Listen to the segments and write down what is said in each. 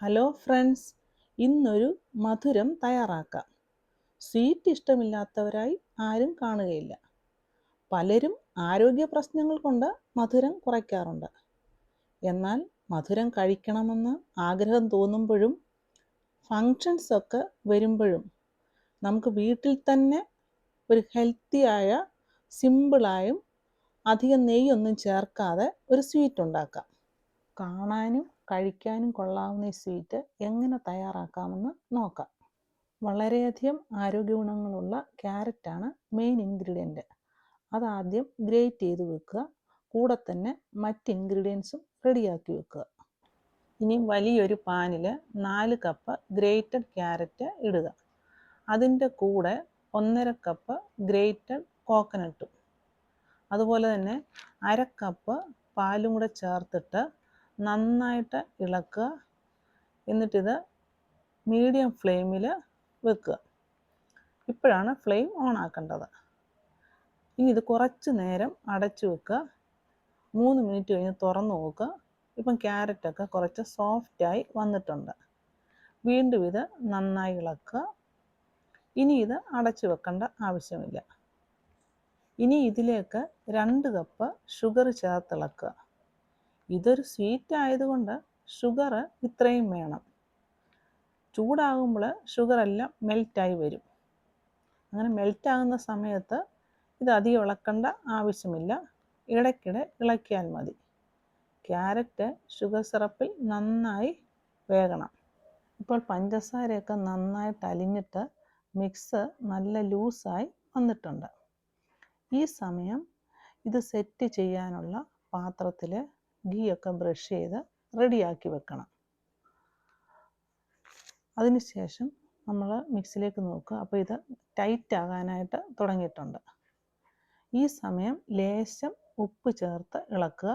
Hello friends ഇന്നൊരു മധുരം തയ്യാറാക്കാം. സ്വീറ്റ് ഇഷ്ടമില്ലാത്തവരായി ആരും കാണുകയില്ല. പലരും ആരോഗ്യ പ്രശ്നങ്ങൾ കൊണ്ട് മധുരം കുറയ്ക്കാറുണ്ട്. എന്നാൽ മധുരം കഴിക്കണമെന്ന് ആഗ്രഹം തോന്നുമ്പോഴും ഫങ്ഷൻസ് ഒക്കെ വരുമ്പോഴും നമുക്ക് വീട്ടിൽ തന്നെ ഒരു ഹെൽത്തിയായ സിമ്പിളായും അധികം നെയ്യൊന്നും ചേർക്കാതെ ഒരു സ്വീറ്റ് ഉണ്ടാക്കാം. കാണാനും കഴിക്കാനും കൊള്ളാവുന്ന ഈ സ്വീറ്റ് എങ്ങനെ തയ്യാറാക്കാമെന്ന് നോക്കാം. വളരെയധികം ആരോഗ്യ ഗുണങ്ങളുള്ള ക്യാരറ്റാണ് മെയിൻ ഇൻഗ്രീഡിയന്റ് അതാദ്യം ഗ്രേറ്റ് ചെയ്ത് വെക്കുക. കൂടെ തന്നെ മറ്റ് ഇൻഗ്രീഡിയൻസും റെഡിയാക്കി വെക്കുക. ഇനി വലിയൊരു പാനിൽ നാല് കപ്പ് ഗ്രേറ്റഡ് ക്യാരറ്റ് ഇടുക. അതിന്റെ കൂടെ ഒന്നര കപ്പ് ഗ്രേറ്റഡ് കോക്കനട്ടും അതുപോലെ തന്നെ അര കപ്പ് പാലും കൂടെ ചേർത്തിട്ട് നന്നായിട്ട് ഇളക്കുക. എന്നിട്ടിത് മീഡിയം ഫ്ലെയിമിൽ വെക്കുക. ഇപ്പോഴാണ് ഫ്ലെയിം ഓൺ ആക്കേണ്ടത്. ഇനി ഇത് കുറച്ച് നേരം അടച്ചു വെക്കുക. മൂന്ന് മിനിറ്റ് കഴിഞ്ഞ് തുറന്നു നോക്കുക. ഇപ്പം ക്യാരറ്റൊക്കെ കുറച്ച് സോഫ്റ്റായി വന്നിട്ടുണ്ട്. വീണ്ടും ഇത് നന്നായി ഇളക്കുക. ഇനി ഇത് അടച്ചു വെക്കേണ്ട ആവശ്യമില്ല. ഇനി ഇതിലേക്ക് രണ്ട് കപ്പ് ഷുഗർ ചേർത്തിളക്കുക ഇതൊരു സ്വീറ്റ് ആയതുകൊണ്ട് ഷുഗർ ഇത്രയും വേണം. ചൂടാകുമ്പോൾ ഷുഗർ എല്ലാം മെൽറ്റായി വരും. അങ്ങനെ മെൽറ്റാകുന്ന സമയത്ത് ഇത് അധികം ഇളക്കേണ്ട ആവശ്യമില്ല. ഇടയ്ക്കിടെ ഇളക്കിയാൽ മതി. ക്യാരറ്റ് ഷുഗർ സിറപ്പിൽ നന്നായി വേകണം. ഇപ്പോൾ പഞ്ചസാരയൊക്കെ നന്നായിട്ട് അലിഞ്ഞിട്ട് മിക്സ് നല്ല ലൂസായി വന്നിട്ടുണ്ട്. ഈ സമയം ഇത് സെറ്റ് ചെയ്യാനുള്ള പാത്രത്തിൽ ഗീ ഒക്കെ ബ്രഷ് ചെയ്ത് റെഡിയാക്കി വെക്കണം. അതിനുശേഷം നമ്മൾ മിക്സിലേക്ക് നോക്കുക. അപ്പോൾ ഇത് ടൈറ്റ് ആകാനായിട്ട് തുടങ്ങിയിട്ടുണ്ട്. ഈ സമയം ലേശം ഉപ്പ് ചേർത്ത് ഇളക്കുക.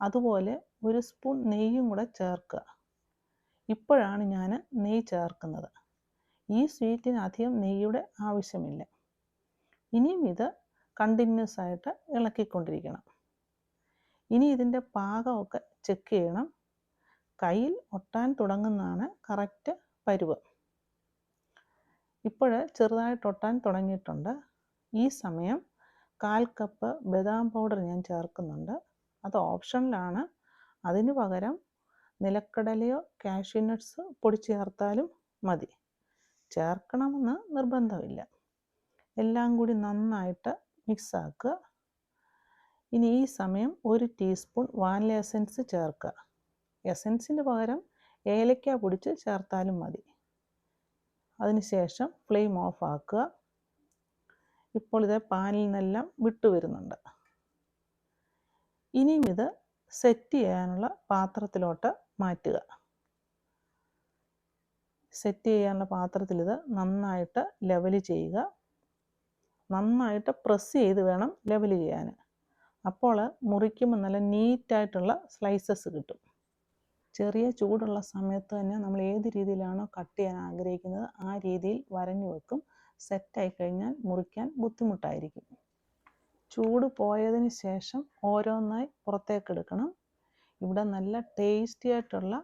അതുപോലെ ഒരു സ്പൂൺ നെയ്യും കൂടെ ചേർക്കുക. ഇപ്പോഴാണ് ഞാൻ നെയ്യ് ചേർക്കുന്നത്. ഈ സ്വീറ്റിന് അധികം നെയ്യുടെ ആവശ്യമില്ല. ഇനിയും ഇത് കണ്ടിന്യൂസ് ആയിട്ട് ഇളക്കിക്കൊണ്ടിരിക്കണം. ഇനി ഇതിന്റെ പാകമൊക്കെ ചെക്ക് ചെയ്യണം. കയ്യിൽ ഒട്ടാൻ തുടങ്ങുന്നതാണ് കറക്റ്റ് പരുവ്. ഇപ്പോൾ ചെറുതായിട്ട് ഒട്ടാൻ തുടങ്ങിയിട്ടുണ്ട്. ഈ സമയം കാൽ കപ്പ് ബദാം പൗഡർ ഞാൻ ചേർക്കുന്നുണ്ട്. അത് ഓപ്ഷനിലാണ്. അതിന് പകരം നിലക്കടലയോ കാഷ്യൂ നട്ട്സ് പൊടി ചേർത്താലും മതി. ചേർക്കണമെന്ന് നിർബന്ധമില്ല. എല്ലാം കൂടി നന്നായിട്ട് മിക്സ് ആക്കുക. ഇനി ഈ സമയം ഒരു ടീസ്പൂൺ വാനില എസൻസ് ചേർക്കുക. എസൻസിന് പകരം ഏലക്ക പൊടിച്ച് ചേർത്താലും മതി. അതിനുശേഷം ഫ്ലെയിം ഓഫ് ആക്കുക. ഇപ്പോൾ ഇത് പാനിൽ നിന്നെല്ലാം വിട്ടു വരുന്നുണ്ട്. ഇനിയും ഇത് സെറ്റ് ചെയ്യാനുള്ള പാത്രത്തിലോട്ട് മാറ്റുക. സെറ്റ് ചെയ്യാനുള്ള പാത്രത്തിൽ ഇത് നന്നായിട്ട് ലെവൽ ചെയ്യുക. നന്നായിട്ട് പ്രസ് ചെയ്ത് വേണം ലെവൽ ചെയ്യാൻ. അപ്പോൾ മുറിക്കുമ്പോൾ നല്ല നീറ്റായിട്ടുള്ള സ്ലൈസസ് കിട്ടും. ചെറിയ ചൂടുള്ള സമയത്ത് തന്നെ നമ്മൾ ഏത് രീതിയിലാണോ കട്ട് ചെയ്യാൻ ആഗ്രഹിക്കുന്നത് ആ രീതിയിൽ വരഞ്ഞു വെക്കും. സെറ്റായി കഴിഞ്ഞാൽ മുറിക്കാൻ ബുദ്ധിമുട്ടായിരിക്കും. ചൂട് പോയതിന് ശേഷം ഓരോന്നായി പുറത്തേക്ക് എടുക്കണം. ഇവിടെ നല്ല ടേസ്റ്റി ആയിട്ടുള്ള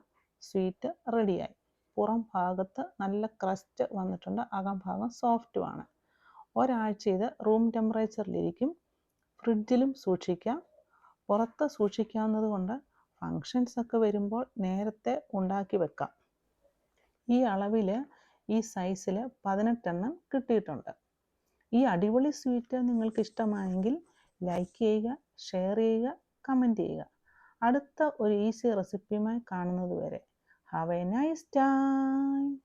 സ്വീറ്റ് റെഡിയായി പുറം ഭാഗത്ത് നല്ല ക്രസ്റ്റ് വന്നിട്ടുണ്ട്. അകം ഭാഗം സോഫ്റ്റുമാണ് ഒരാഴ്ച ഇത് റൂം ടെമ്പറേച്ചറിലിരിക്കും ഫ്രിഡ്ജിലും സൂക്ഷിക്കാം. പുറത്ത് സൂക്ഷിക്കാവുന്നത് കൊണ്ട് ഫങ്ഷൻസ് ഒക്കെ വരുമ്പോൾ നേരത്തെ ഉണ്ടാക്കി വെക്കാം. ഈ അളവിൽ ഈ സൈസിൽ പതിനെട്ടെണ്ണം കിട്ടിയിട്ടുണ്ട്. ഈ അടിപൊളി സ്വീറ്റ് നിങ്ങൾക്ക് ഇഷ്ടമായെങ്കിൽ ലൈക്ക് ചെയ്യുക ഷെയർ ചെയ്യുക കമന്റ് ചെയ്യുക. അടുത്ത ഒരു ഈസി റെസിപ്പിയുമായി കാണുന്നത് വരെ. Have A nice time